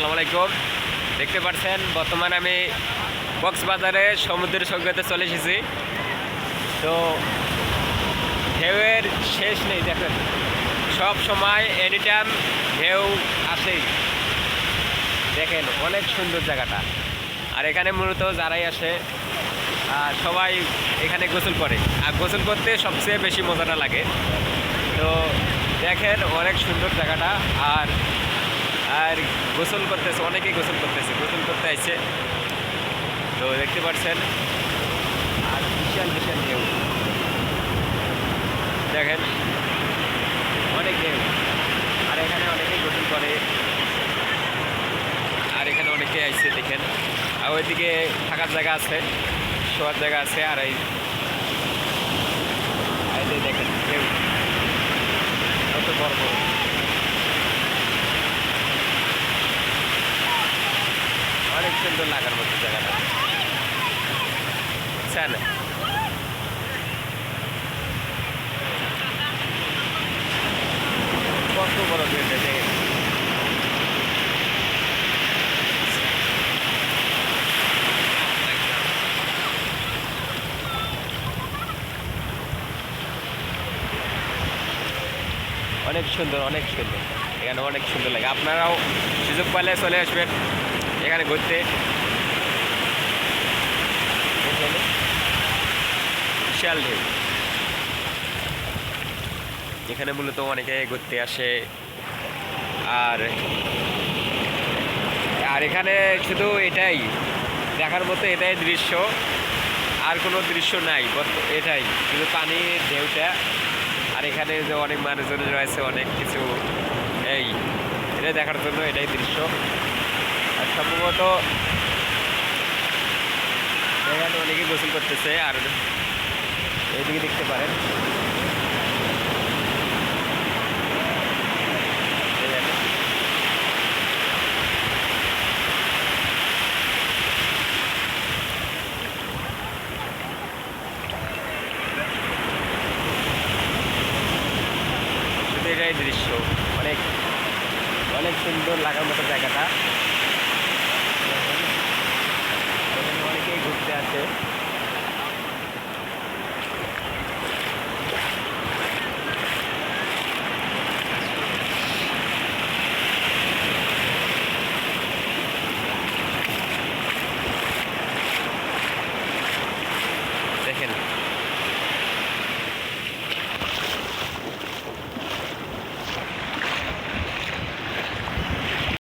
আসসালামু আলাইকুম। দেখতে পাচ্ছেন, বর্তমানে আমি কক্সবাজারে সমুদ্রের সৈকতে চলে এসেছি। তো ঢেউয়ের শেষ নেই, দেখেন। সব সময় এনি টাইম ঢেউ আসেই। দেখেন, অনেক সুন্দর জায়গাটা। আর এখানে মূলত যারাই আসে সবাই এখানে গোসল করে। আর গোসল করতে সবচেয়ে বেশি মজাটা লাগে। তো দেখেন, অনেক সুন্দর জায়গাটা। আর আর গোসল করতেছে, অনেকেই গোসল করতেছে, গোসল করতে আসছে। তো দেখতে পাচ্ছেন, আর বিশাল বিশাল ঢেউ। দেখেন, অনেক ঢেউ। আর এখানে অনেকেই গোসল করে। আর এখানে অনেকে আসছে, দেখেন। আর ওইদিকে থাকার জায়গা আছে, শোয়ার জায়গা আছে, আর এই দেখেন, ঢেউ। কত বড় বড়। সুন্দর লাগার মতো জায়গাটা। বুঝছেন কত বড় দেখেন। অনেক সুন্দর অনেক সুন্দর। এখানে অনেক সুন্দর লাগে। আপনারাও সুযোগ পেলে চলে আসবেন। এখানে ঘুরতে। বিশাল ঢেউ। এখানে মূলত অনেকে ঘুরতে আসে। আর আর এখানে শুধু এটাই, দেখার মতো এটাই দৃশ্য। আর কোনো দৃশ্য নাই এটাই, শুধু পানির ঢেউটা। আর এখানে যে অনেক মানুষজন রয়েছে, অনেক কিছু, এই, এটা দেখার জন্য এটাই দৃশ্য। আর সম্ভবত এখানে অনেকেই গোসল করতেছে আর এইদিকে দেখতে পারেন। এটাই দৃশ্য। অনেক অনেক সুন্দর লাগার মতো জায়গাটা।